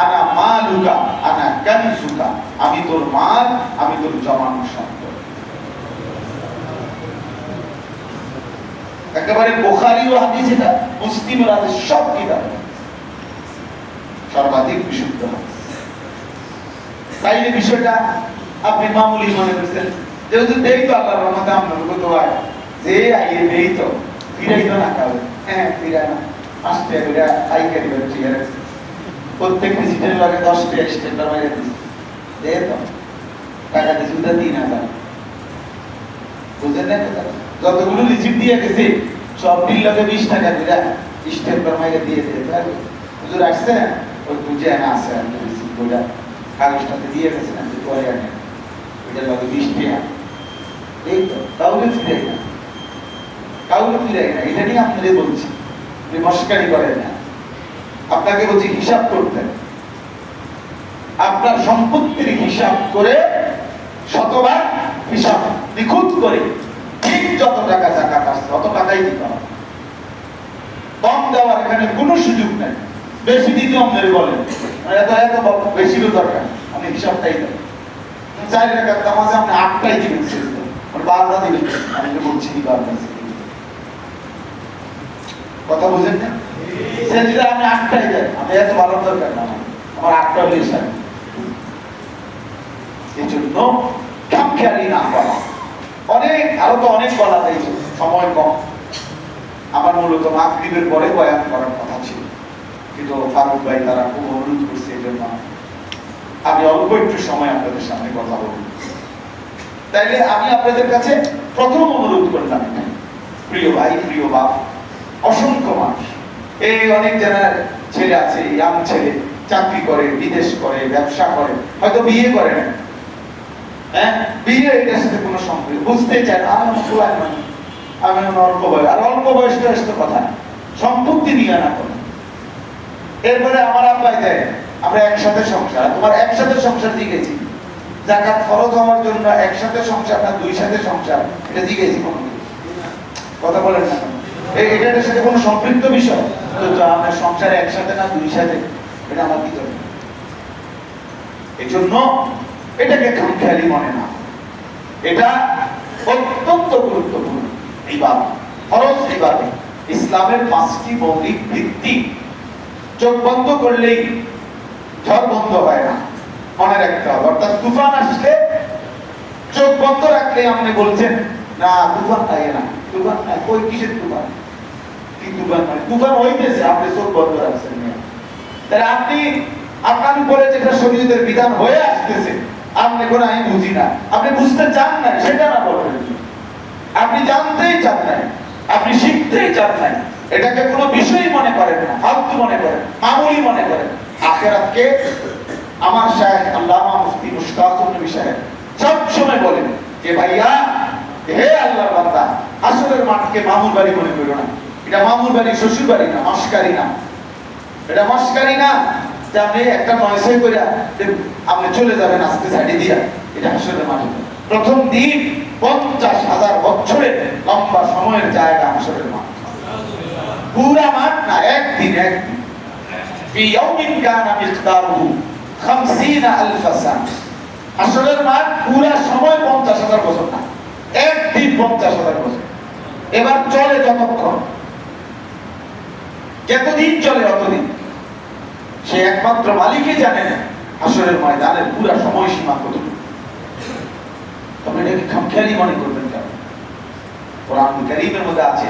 আনা মালুকা, আনা কানসুকা আমি তোর মাল, আমি তোর জমানো সম্পদ একেবারে বোখারিও হাদিস এটা, মুসলিমের হাদিস সব কিতাব। সর্বাধিক বিশুদ্ধ হাদিস। তাইলে বিষয়টা আপনি মামুলি মনে করছেন, যেহেতু দেই তো আল্লাহর রহমতে যে আইয়ে দেই তো ফিরাই তো না কাউ হ্যাঁ ফিরাই না। পাঁচ টাকা করে পাইকারি করে ঠিক আছে? প্রত্যেক ভিজিটের লাগে দশ টাকা স্টেন্ডার মাইরে দিচ্ছে দে তো। টাকা তিন হাজার। বুঝলেন না যতগুলো রিসিপ্ট দিয়ে গেছে, সব বিল লাগে বিশ টাকা স্টেন্ডার মাইরে দিয়ে দিয়ে হুজুর আসছে? ওই বুঝে না আছে আমি করে কাগজটাতে দিয়ে গেছে না পরে আনে। ওইটা লাগে বিশ টাকা। এই তো, কাউকে ফিরাই না। কাউকে না, এটা নিয়ে আপনাদের বলছি। মস্কারি করেন না। আপনাকে বলছি হিসাব করতেন। আপনার সম্পত্তির হিসাব করে শতবার হিসাব নিখুঁত করে ঠিক যত টাকা জাকাত আসছে অত টাকাই দিতে হবে। কম দেওয়ার এখানে কোনো সুযোগ নেই। বেশি দিতে আমাদের বলেন। মানে এত এত বেশিরও দরকার আপনি হিসাবটাই দেন চার টাকার আছে, আপনি আটটাই দিবেন শেষ। মানে বারোটা দিবেন। আমি বলছি কথা বুঝেন না? সেটা আপনি আটটাই দেন আমি এত ভালো দরকার না। আমার। আটটা হলে সার এই জন্য খামখেয়ালি না করা। অনেক, আরও তো অনেক বলা যায় সময় কম। আমার মূলত মাগরিবের পরে বয়ান করার কথা ছিল। কিন্তু ফারুক ভাই তারা খুব অনুরোধ করছে এই জন্য। আমি অল্প একটু সময় আপনাদের সামনে কথা বলব তাইলে আমি আপনাদের কাছে প্রথম অনুরোধ করলাম। প্রিয় ভাই, প্রিয় বাপ, অসংখ্য মানুষ এই অনেক জনের ছেলে আছে ইয়াং ছেলে, চাকরি করে, বিদেশ করে, ব্যবসা করে, হয়তো বিয়ে করে না হ্যাঁ? বিয়ে এটার সাথে কোনো সম্পর্ক বুঝতে চায় না আমি ফুলায় মানে। আমি অল্প বয়স আর অল্প বয়স তো কথা না। সম্পত্তি নিয়ে না করে। এরপরে আমার আব্বাই দেয়, আমরা একসাথে সংসার, তোমার একসাথে সংসার দিয়েছি জাকাত খরচ হওয়ার জন্য একসাথে সংসার না দুই সাথে সংসার, এটা দিয়েছি কোনো কথা বলেন না সাথে কোনো সম্পৃক্ত বিষয়? তো আমরা সংসার একসাথে না দুই সাথে, এটা আমার কি এই জন্য এটাকে খামখেয়ালি মনে না। এটা অত্যন্ত গুরুত্বপূর্ণ ইবাদ ফরজ ইবাদে ইসলামের পাঁচটি মৌলিক ভিত্তি চোখ বন্ধ করলেই ঝড় বন্ধ হয় না। মনে রাখতে হবে। অর্থাৎ তুফান আসলে চোখ বন্ধ রাখলে আপনি বলছেন না, তুফান না। তুফান কই, কিসের তুফান? কি তুফান মানে? তুফান হইতেছে, আপনি চোখ বন্ধ রাখছেন তাহলে আপনি আপনার উপরে যেটা বিধান হয়ে আসতেছে, আপনি কোনো আমি বুঝি না। আপনি বুঝতে চান না সেটা না বলবেন আপনি জানতেই চান না আপনি শিখতেই চান না এটাকে কোনো বিষয় মনে করেন না, ফালতু মনে করেন, মামুলি মনে করেন। আখেরাতকে আমার শায়েখ আল্লামা মুফতি নবী সাহেব সব সময় বলেন যে, ভাইয়া হে আল্লাহর বান্দা আসলের মাঠকে বাড়ি মনে করো না। এটা বাড়ি, শ্বশুর বাড়ি না না। এটা না যে আপনি একটা আপনি চলে যাবেন আজকে ছাড়ি দিয়া। এটা প্রথম দিন পঞ্চাশ হাজার বছরের লম্বা সময়ের জায়গা মাঠ। পুরা মাঠ না, একদিন একদিন। আসলের মাঠ পুরা সময় 50000 বছর না। এবার চলে যতক্ষণ। চলে অতদিন, সে একমাত্র মালিকই জানে না আসরের ময়দানের পুরা সময়সীমা কতটুকু। তবে এটাকে খামখেয়ালি মনে করবেন কেন? কোরআন মধ্যে আছে